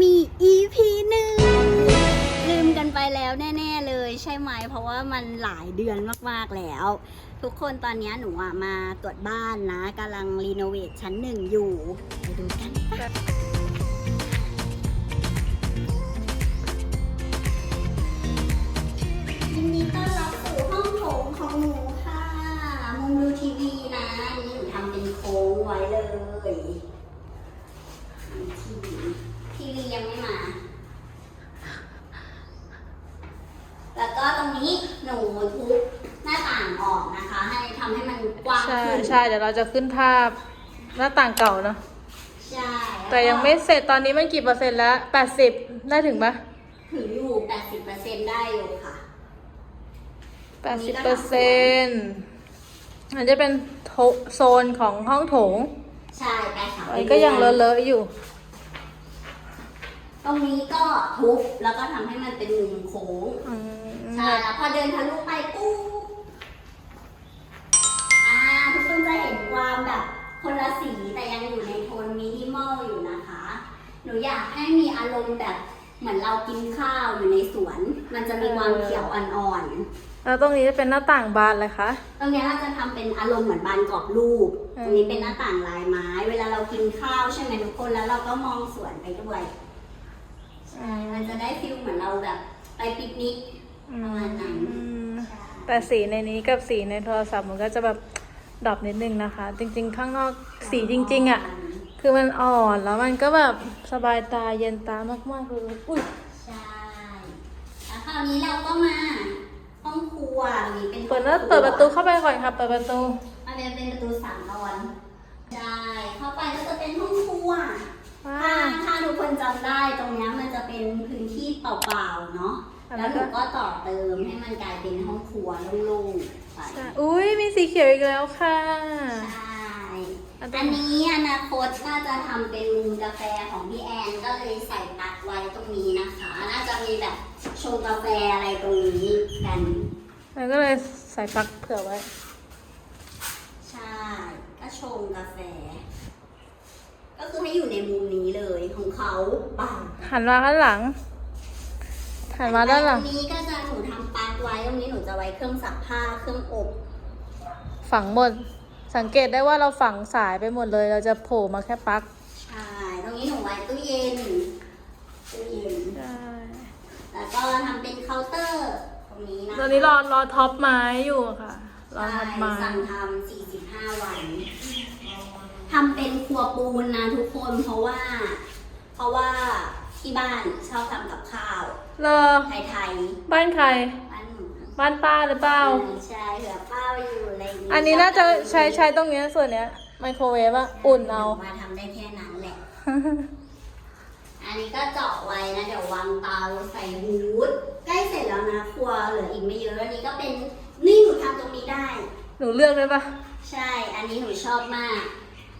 มี EP หนึ่งลืมกันไปแล้วแน่ ๆ เลยใช่ไหม เพราะว่ามันหลายเดือนมากๆแล้ว ทุกคนตอนนี้หนูอะมาตรวจบ้านนะกำลังรีโนเวทชั้นหนึ่งอยู่ ไปดูกันปะ ใช่ขึ้นใช่เดี๋ยวเราจะขึ้นภาพหน้าต่างเก่าเนอะใช่แต่ยังไม่เสร็จตอนนี้มันกี่เปอร์เซ็นต์แล้วแปดสิบได้ถึงปะถึงอยู่80%ได้อยู่ค่ะแปดสิบเปอร์เซ็นต์อันจะเป็นโถโซนของห้องโถง ใช่ไปค่ะอันนี้ก็ยังเลอะๆอยู่ ตรงนี้ก็ทุบแล้วก็ทำให้มันเป็นมุมโค้งอืมใช่ แล้วพอเดินทะลุไปปุ๊บ ความแบบคนละสีแต่ยังอยู่ในโทนมินิมอลอยู่นะคะ หนูอยากให้มีอารมณ์แบบเหมือนเรากินข้าวอยู่ในสวน มันจะมีความเขียวอ่อนแล้วตรงนี้จะเป็นหน้าต่างบานเลยคะ ๆ ตรงเนี้ยเราจะทำเป็นอารมณ์เหมือนบานกรอบรูป อืม ตรงนี้เป็นหน้าต่างลายไม้ เวลาเรากินข้าวใช่ไหมทุกคนแล้วเราก็มองสวนไปด้วย ใช่ มันจะได้ฟิลเหมือนเราแบบไปปิกนิกประมาณนั้น อืมใช่ แต่สีในนี้กับสีในโทรศัพท์มันก็จะแบบ ดรอปนิดนึงนะคะ จริง ๆ ข้างนอกสีจริง ๆอะ คือมันอ่อนแล้วมันก็แบบสบายตาเย็นตามากๆเลยอุ้ยใช่แล้วคราวนี้เราก็มาห้องครัวตรงนี้เป็นเปิดแล้วเปิดประตูเข้าไปก่อนค่ะเปิดประตูมันเป็นเป็นประตูสามตอนใช่เข้าไปก็จะเป็นห้องครัวว้าถ้าถ้าทุกคนจำได้ตรงเนี้ยมันจะเป็นพื้นที่เปล่าๆเนาะ แล้วหนูก็ต่อเติมให้มันกลายเป็นห้องครัวโล่งๆไปใช่อุ้ยมีสีเขียวอีกแล้วค่ะ ใช่อันนี้อันนี้อนาคตน่าจะทำเป็นมุมกาแฟของพี่แอนก็เลยใส่ปลั๊กไว้ตรงนี้นะคะ น่าจะมีแบบชงกาแฟอะไรตรงนี้กัน แล้วก็เลยใส่ปลั๊กเผื่อไว้ ใช่ ก็ชงกาแฟ ก็คือให้อยู่ในมุมนี้เลยของเขาปังหันมาข้างหลัง หันมาด้านหลัง ตรงนี้ก็จะหนูทำปลั๊กไว้ตรงนี้หนูจะไว้เครื่องซักผ้าเครื่องอบ ฝังหมด สังเกตได้ว่าเราฝังสายไปหมดเลย เราจะโผล่มาแค่ปลั๊กใช่ ตรงนี้หนูไว้ตู้เย็น ตู้เย็นใช่แล้วก็ทำเป็นเคาน์เตอร์ ตรงนี้นะคะตอนนี้รอรอท็อปไม้อยู่ค่ะ รอใช่ท็อปไม้ สั่งทำ45 วันทำเป็นครัวปูนนะทุกคน เพราะว่า เพราะว่า ที่บ้านชอบทำกับข้าวรอไทยบ้านใคร ๆบ้านหนูบ้านป้าหรือเปล่า ใช่เผื่อป้าไปอยู่อะไรย่างงี้อันนี้น่าจะใช้ใช้ตรงเนี้ยส่วนเนี้ยไมโครเวฟอะอุ่นเอามาทำได้แค่นั้นแหละ อันนี้ก็เจาะไว้นะ เดี๋ยววางเตาใส่ฮูดใกล้เสร็จแล้วนะครัวเหลืออีกไม่เยอะอันนี้ก็เป็นนี่หนูทำตรงนี้ได้ หนูเลือกได้ปะใช่ อันนี้หนูชอบมาก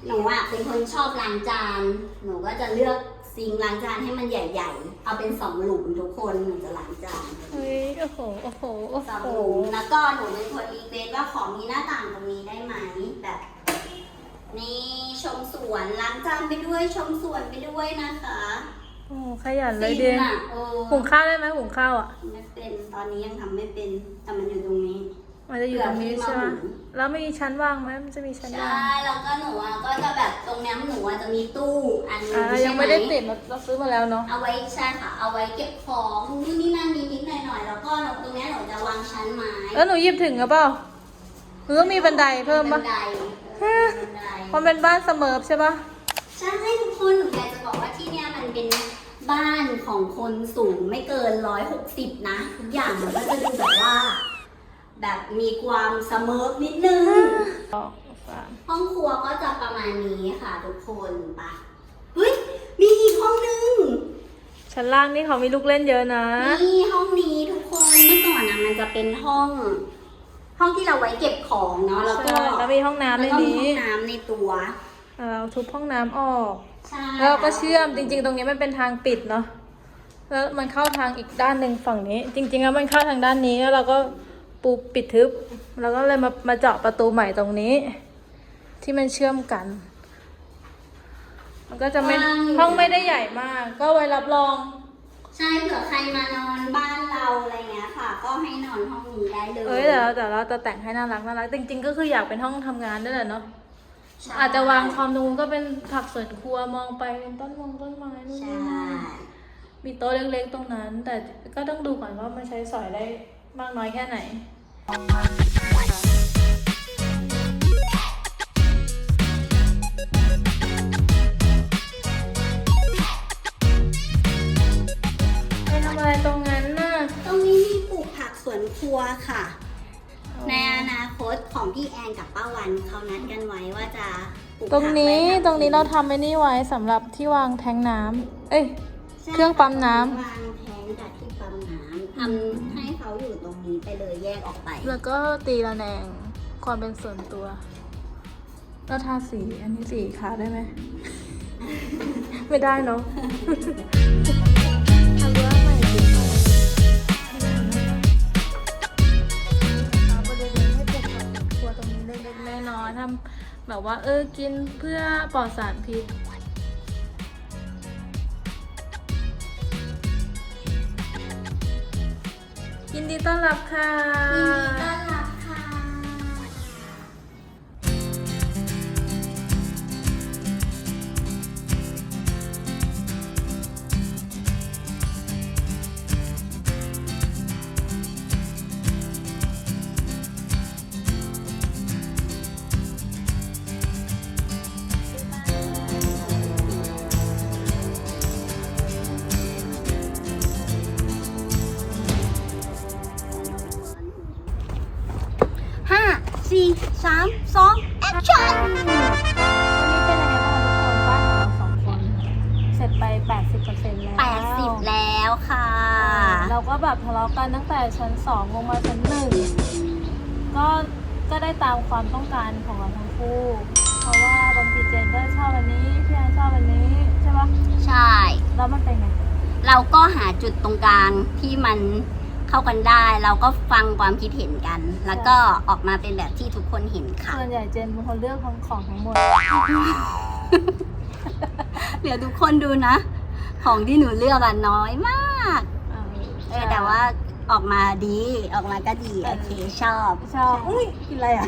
หนูอะเป็นคนชอบล้างจาน หนูก็จะเลือก ซิงค์ล้างจานให้มันใหญ่ ๆ เอาเป็นสองหลุมทุกคนหนูจะล้างจานเฮ้ยโอ้โหโอ้โหโอ้สองโห หลุมแล้วก็หนูเป็นคนรีเควสว่าขอมีหน้าต่างตรงนี้ได้ไหมแบบนี่ชมสวนล้างจานไปด้วยชมสวนไปด้วยนะคะโอ้ขยันเลยฟิเดีนอะโอ้ หุงข้าวได้ไหมหุงข้าวอะ ไม่เป็นตอนนี้ยังทำไม่เป็นแต่มันอยู่ตรงนี้ มันจะอยู่ตรงนี้ใช่ไหมเผื่อพี่มาหุงแล้วมีชั้นว่างไหมมันจะมีชั้นใช่ว่างแล้วก็หนูอะก็จะแบบตรงเนี้ยหนูอะจะมีตู้อันนึงอ่าใช่ยังไหมไม่ได้ติดเราเราซื้อมาแล้วเนาะเอาไว้ใช่ค่ะ เอาไว้เก็บของนู่นนี่นั่นนิดๆหน่อยๆแล้วก็ตรงเนี้ยหนูจะวางชั้นไม้แล้วหนูหยิบถึงหรือเปล่าหนูต้องมีบันไดเพิ่มบัปะนไดเออบันไดมันเป็นบ้านเสมอใช่ปะใช่ทุกคนหนูอยากจะบอกว่าที่เนี้ยมันเป็นบ้านของคนสูงไม่เกินร้อยหกสิบนะทุกอย่างมันก็จะดูแบบว่า แบบมีความเสมอนิดนึง สองสามห้องครัวก็จะประมาณนี้ค่ะทุกคนไปะเฮ้ย มีอีกห้องนึง ชั้นล่างนี่เขามีลูกเล่นเยอะนะ นี่ห้องนี้ทุกคนเมื่อก่อนนะมันจะเป็นห้อง ห้องที่เราไว้เก็บของเนาะแล้วก็ใช่แล้วมีห้องน้ำในแล้วก็มีนี้ห้องน้ำในตัว เราทุบห้องน้ำออก ใช่แล้วเราก็เชื่อมจริง ๆ ตรงนี้มันเป็นทางปิดเนาะแล้วมันเข้าทางอีกด้านหนึ่งฝั่งนี้ จริงๆแล้วมันเข้าทางด้านนี้แล้วเราก็ ปูปิดทึบ แล้วก็เลยมามาเจาะประตูใหม่ตรงนี้ ที่มันเชื่อมกันโอมันก็จะไม่ว่างอยู่ห้องไม่ได้ใหญ่มาก ก็ไว้รับรอง ใช่เผื่อใครมานอนบ้านเราอะไรเงี้ยค่ะ ก็ให้นอนห้องนี้ได้เลยเอ้ยเดี๋ยวเดี๋ยวเราจะแต่งให้น่ารักน่ารักจริง ๆ ก็คืออยากเป็นห้องทำงานด้วยแหละเนาะใช่อาจจะวางคอมตรงนู้นก็เป็นผักสวนครัวมองไปเป็นต้นมงต้นไม้นู่นใช่นี่นั่นมีโต๊ะเล็กๆตรงนั้น แต่ก็ต้องดูก่อนว่ามันใช้สอยได้ มากน้อยแค่ไหน ไปทำอะไรตรงนั้นน่ะ ตรงนี้มีปลูกผักสวนครัวค่ะ ในอนาคตของพี่แอนกับป้าวันเขานัดกันไว้ว่าจะปลูกตรงนี้ผักไว้ตรงนี้เราทำไอ้นี่ไว้สำหรับที่วางแทงน้ำเอ้ย เครื่องปั๊มน้ำ วางแทนกับที่ปั๊มน้ำทำให้เขาอยู่ตรงนี้ไปเลยแยกออกไป แล้วก็ตีระแนงความเป็นส่วนตัวแล้วทาสีอันนี้สีขาได้ไหม ไม่ได้เนาะ ทำรั้วใหม่ดีกว่าทำบริเวณให้เป็นแบบครัวตรงนี้เล็กๆน้อยๆทำแบบว่าเออกินเพื่อปลอดสารพิษ ยินดีต้อนรับค่ะ ยินดีต้อนรับ สี่สามสองแอคชั่นวันนี้เป็นยังไงบ้างคะทุกคนบ้านของเราสองคน เสร็จไป 80%แล้วแปดสิบแล้วค่ะ เราก็แบบทะเลาะกันตั้งแต่ชั้นสองลงมาชั้นหนึ่งก็ก็ได้ตามความต้องการของเราทั้งคู่ เพราะว่าบางทีเจนก็ชอบอันนี้พี่แอนชอบอันนี้ใช่ปะใช่ แล้วมันเป็นไง เราก็หาจุดตรงกลางที่มัน เข้ากันได้ เราก็ฟังความคิดเห็นกัน แล้วก็ออกมาเป็นแบบที่ทุกคนเห็นค่ะ ส่วนใหญ่เจนเป็นคนเลือกของของทั้งหมด เดี๋ยวทุกคนดูนะ ของที่หนูเลือกอะน้อยมากเออแต่ว่าออกมาดีออกมาก็ดีโอเคชอบชอบอุ้ยกินอะไรอะ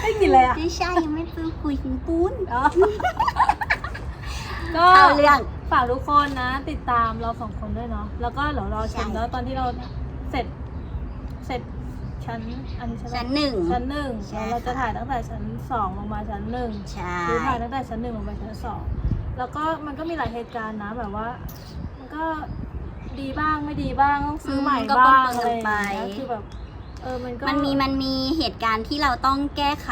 ไม่กินอะไรอะไม่ใช่ยังไม่ปื้คุยกินปูนอ๋อก็เอาเรื่อง ฝากทุกคนนะ ติดตามเราสองคนด้วยเนาะแล้วก็เดี๋ยวรอชมใช่แล้วตอนที่เราเสร็จเสร็จชั้นอันนี้ใช่ไหมชั้นหนึ่งชั้นหนึ่งใช่แล้วเราจะค่ะ ถ่ายตั้งแต่ชั้นสองลงมาชั้นหนึ่งใช่คือถ่ายตั้งแต่ชั้นหนึ่งลงไปชั้นสองแล้วก็มันก็มีหลายเหตุการณ์นะแบบว่า มันก็ดีบ้างไม่ดีบ้างต้องซื้อใหม่ก็บ้างปนๆอะไรอย่างไปเงี้ยคือแบบเออมันก็ มันมีมันมีเหตุการณ์ที่เราต้องแก้ไข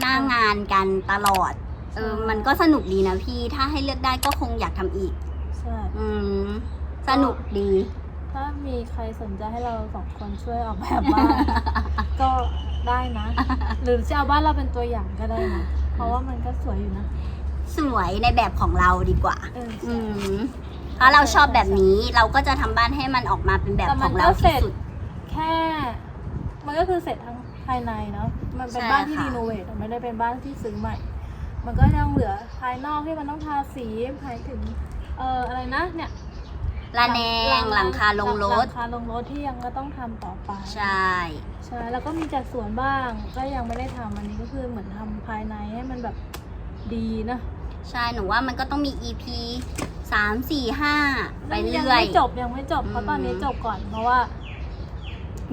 หน้างานกันตลอด เออใช่มันก็สนุกดีนะพี่ถ้าให้เลือกได้ก็คงอยากทำอีก ใช่อืม สนุกดี ถ้ามีใครสนใจให้เราสองคนช่วยออกแบบบ้าน ก็ได้นะ หรือจะเอาบ้านเราเป็นตัวอย่างก็ได้นะเพราะว่ามันก็สวยอยู่นะสวยในแบบของเราดีกว่า เอออืมเพราะเราชอบแบบนี้เราก็จะทำบ้านให้มันออกมาเป็นแบบแต่ขมัองนเราก็เสร็ที่จ สุด แค่ มันก็คือเสร็จทั้งภายในเนาะมันเป็นใช่บ้านที่ค่ะ รีโนเวทไม่ได้เป็นบ้านที่ซื้อใหม่ มันก็ยังเหลือภายนอกที่มันต้องทาสีภายถึงเอ่ออะไรนะเนี่ยระแนงหลังคาลงรหถลังคาลงรถที่ยังก็ต้องทำต่อไปใช่ ใช่แล้วก็มีจัดสวนบ้างก็ยังไม่ได้ทำอันนี้ก็คือเหมือนทำภายในให้มันแบบดีนะใช่หนูว่ามันก็ต้องมี EP สามสี่ห้าไปยังเรื่อย ไม่จบยังไม่จบเพราะตอนนี้อืมจบก่อนเพราะว่า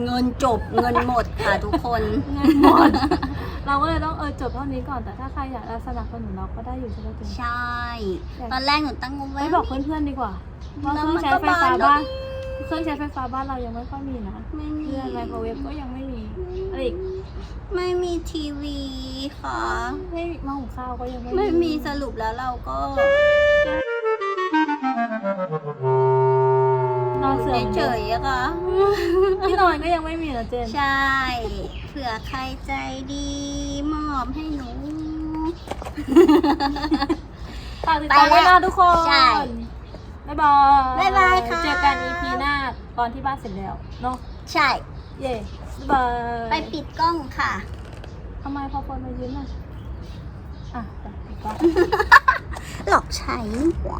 เงินจบเงินหมดค่ะทุกคน เงินหมด เราก็เลยต้องเออจบเท่านี้ก่อนแต่ถ้าใครอยากจะสนับสนุนเราก็ได้อยู่ใช่ไหมเจนใช่ตอนแรกหนูตั้งงบไว้ ไม่บอกเพื่อนๆดีกว่าว่าแล้เควรื่องมันใช้ก็ไฟฟ้าบานบ้านด้วยเครื่องใช้ไฟฟ้าบ้านเรายังไม่ค่อยมีนะไม่มีเพื่อนไมโครเวฟก็ยังไม่มีอะไรอีกไม่มีทีวีค่ะ ไม่มีหม้อหุงข้าวก็ยังไม่ไม่มีสรุปแล้วเราก็นอน เสื่อมเฉยๆอะค่ะ ที่นอนก็ยังไม่มีนะเจน ใช่ เผื่อใครใจดีมอบให้หนู ฝากติดตามด้วยนะทุกคนใช่บ๊ายบายบ๊ายบายค่ะ เจอกัน EP หน้าตอนที่บ้านเสร็จแล้วเนาะ ใช่ เย่บ๊ายบายไปปิดกล้องค่ะ ทำไมพอคนมายิ้มอะ อะไปปิดก่อน หลอกใช้หัว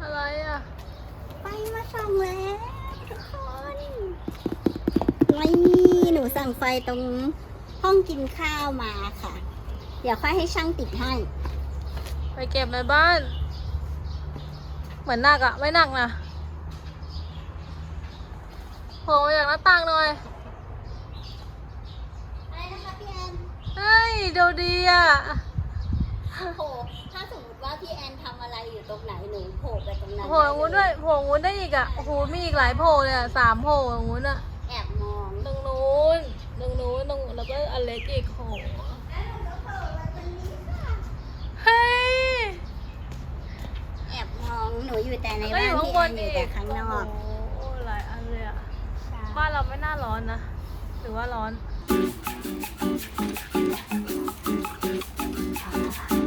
อะไรอะ ไปมาส่งแล้วทุกคนนี่หนูสั่งไฟตรงห้องกินข้าวมาค่ะ เดี๋ยวค่อยให้ช่างติดให้ ไปเก็บในบ้าน เหมือนหนักอะไม่หนักนะโผล่มาจากหน้าต่างหน่อยอะไรนะคะพี่แอนเฮ้ยดูดีอะโผล่ถ้าสมมติ ว่าพี่แอนทำอะไรอยู่ตรงไหนหนูโผล่ไปตรงนั้นโผล่ตรงนู้นด้วยโผล่ตรงนู้นได้อีกอะโอ้โหมีอีกหลายโผล่เลยอะสามโผล่ตรงนู้นอะแอบมองตรงนู้นตรงนู้นตรงแล้วก็อันเล็กอีกโผล่เฮ้ยแอบมองหนูอยู่แต่ในก็บ้าอนยู่ข้างพี่บแอนนออียู่กแต่ข้างนอกโอ้โหหลายอันเลยอะใช่บ้านเราไม่น่าร้อนนะหรือว่าร้อนเร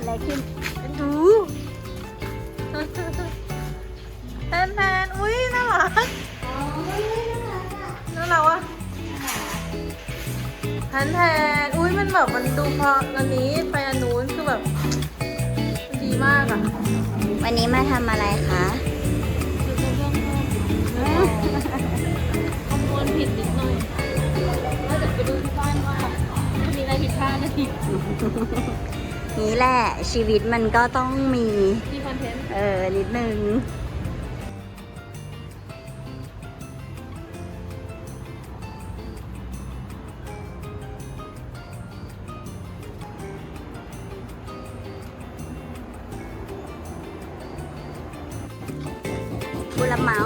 ดอะไรขึ้น ดูแทนแทนอุ้ยน่ารักอ๋อไม่น่ารักอะน่ารักวะแทนแทนอุ้ยมันแบบมันดูพออันนี้ไปอันนู้นคือแบบมันดีมากอะ วันนี้มาทำอะไรคะคือเพิ่มเพิ่มคำนวณผิดนิดหน่อยแล้วเดี๋ยวไปดูที่บ้านว่ามีอะไรผิดพลาดนะที นี่แหละ ชีวิตมันก็ต้องมีมีคอนเทนต์เออ นิดนึง บุรเมา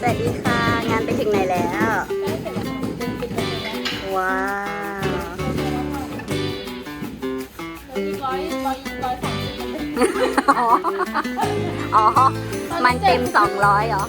สวัสดีค่ะ อ๋อ มันเต็มสองร้อยเหรอ